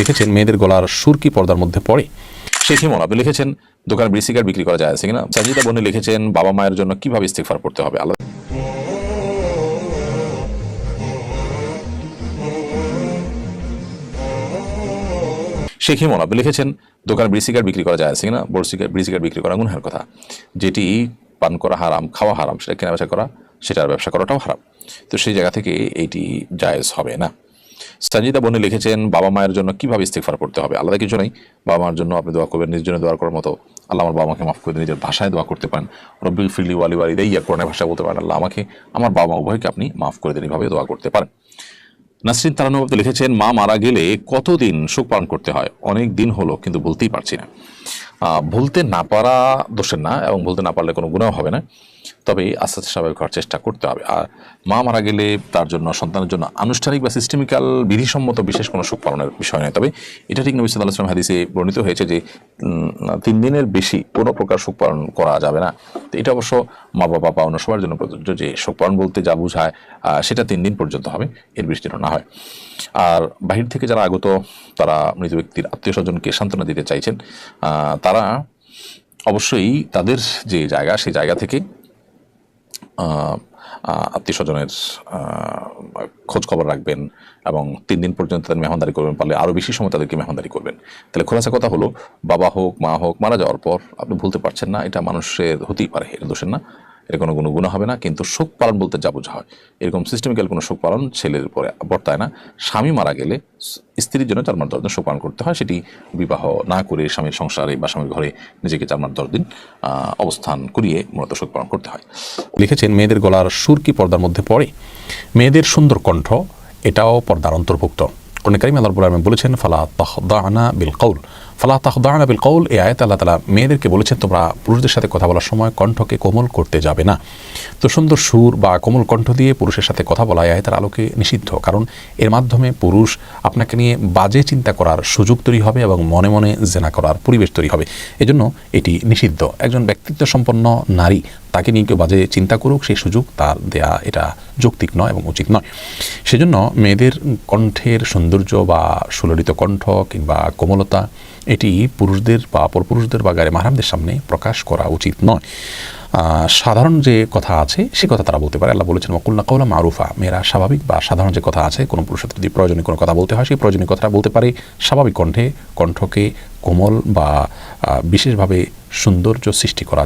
লিখেছেন, মেয়েদের গলার সুর কি পর্দার মধ্যে পড়ে। শেখ হিমন আপনি লিখেছেন, দোকানে বিড়ি সিগারেট বিক্রি করা যায়, আছে কিনা? সাজিদা বনি লিখেছেন, বাবা মায়ের জন্য কীভাবে ইস্তেগফার পড়তে হবে? আল্লাহ শেখ হিমন আপনি লিখেছেন, দোকানে বিড়ি সিগারেট বিক্রি করা যায়, আছে কিনা? বড় সিগারেট, বিড়ি সিগারেট বিক্রি করা গুনহার কথা। যেটি পান করা হারাম, খাওয়া হারাম, সেটা কেনা বেচা করা, সেটার ব্যবসা করাটাও হারাম। তো সেই জায়গা থেকে এইটি জায়েজ হবে না। সাজিদা বনি লিখেছেন, বাবা মায়ের জন্য কীভাবে ইস্তেগফার করতে হবে? আলাদা কিছু নেই। বাবা মার জন্য আপনি দোয়া করবেন নিজের জন্য দোয়া করার মতো। আল্লাহ আমার বাবা মাকে মাফ করে নিজের ভাষায় দোয়া করতে পারেন। রব্বি ফিরলি ওয়ালি ওয়ালি ইয়া কোরআনের ভাষায় বলতে পারেন, আল্লাহ আমাকে, আমার বাবা মা উভয়কে আপনি মাফ করে দিন এইভাবে দোয়া করতে পারেন। নাসরিন তারানু আপনি লিখেছেন, মা মারা গেলে কতদিন শোক পালন করতে হয়? অনেক দিন হলো, কিন্তু বলতেই পারছি না। ভুলতে না পারা দোষের না, এবং ভুলতে না পারলে কোনো গুণাও হবে না। তবে আস্তে আস্তে স্বাভাবিক হওয়ার চেষ্টা করতে হবে। আর মা মারা গেলে তার জন্য, সন্তানের জন্য আনুষ্ঠানিক বা সিস্টেমিক্যাল বিধিসম্মত বিশেষ কোনো শোক পালনের বিষয় নয়। তবে এটা ঠিক নবী সাল্লাহ আসলাম হাদিসে বর্ণিত হয়েছে যে তিন দিনের বেশি কোনো প্রকার শোক পালন করা যাবে না। তো এটা অবশ্য মা বাবা বা অন্য সবার জন্য প্রযোজ্য যে শোক পালন বলতে যা বোঝায় সেটা তিন দিন পর্যন্ত হবে, এর বেশি না হয়। আর বাহির থেকে যারা আগত, তারা মৃত ব্যক্তির আত্মীয় স্বজনকে সান্ত্বনা দিতে চাইছেন তারা অবশ্যই তাদের যে জায়গা, সেই জায়গা থেকে আত্মীয় স্বজনের খোঁজ খবর রাখবেন এবং তিন দিন পর্যন্ত তাদের মেহমানদারি করবেন, পারলে আরও বেশি সময় তাদেরকে মেহমানদারি করবেন। তাহলে খোলাসা কথা হলো, বাবা হোক, মা হোক, মারা যাওয়ার পর আপনি ভুলতে পারছেন না, এটা মানুষের হতেই পারে, এটা দোষের না। এটা কোনো কোনো গুণ হবে না, কিন্তু শোক পালন বলতে যা বোঝা হয়। এরকম সিস্টেমিক্যাল কোনো শোক পালন ছেলের উপরে বর্তায় না। স্বামী মারা গেলে স্ত্রীর জন্য চার মাস দশ দিন শোক পালন করতে হয়। সেটি বিবাহ না করে স্বামীর সংসারে বা স্বামীর ঘরে নিজেকে চার মাস দশ দিন অবস্থান করিয়ে মূলত শোক পালন করতে হয়। লিখেছেন, মেয়েদের গলার সুর কি পর্দার মধ্যে পড়ে। মেয়েদের সুন্দর কণ্ঠ, এটাও পর্দার অন্তর্ভুক্ত। কোরআন কারিম আল্লাহ আলামিন বলেছেন, ফালা তাহদানা বিল কৌল ফালা তাহদানা বিল কৌল এই আয়াত আল্লাহ তালা মেয়েদেরকে বলেছেন, তোমরা পুরুষদের সাথে কথা বলার সময় কণ্ঠকে কোমল করতে যাবে না। তো সুন্দর সুর বা কোমল কণ্ঠ দিয়ে পুরুষের সাথে কথা বলা এই আয়াতের আলোকে নিষিদ্ধ, কারণ এর মাধ্যমে পুরুষ আপনাকে নিয়ে বাজে চিন্তা করার সুযোগ তৈরি হবে এবং মনে মনে জেনা করার পরিবেশ তৈরি হবে। এজন্য এটি নিষিদ্ধ। একজন ব্যক্তিত্ব সম্পন্ন নারী তাকে নিয়ে কেউ বাজে চিন্তা করুক, সেই সুযোগ তার দেয়া এটা যৌক্তিক নয় এবং উচিত নয়। সেজন্য মেয়েদের কণ্ঠের সৌন্দর্য বা সুললিত কণ্ঠ কিংবা কোমলতা, এটি পুরুষদের বা পরপুরুষদের বা গায়ে মাহারামদের সামনে প্রকাশ করা উচিত নয়। সাধারণ যে কথা আছে, সে কথা তারা বলতে পারে। আল্লাহ বলেছেন মকুল্লা কৌলা মারুফা। মেয়েরা স্বাভাবিক বা সাধারণ যে কথা আছে, কোনো পুরুষের যদি প্রয়োজনীয় কোনো কথা বলতে হয়, সেই প্রয়োজনীয় কথাটা বলতে পারে স্বাভাবিক কণ্ঠে। কণ্ঠকে কোমল বা বিশেষভাবে সৌন্দর্য সৃষ্টি করা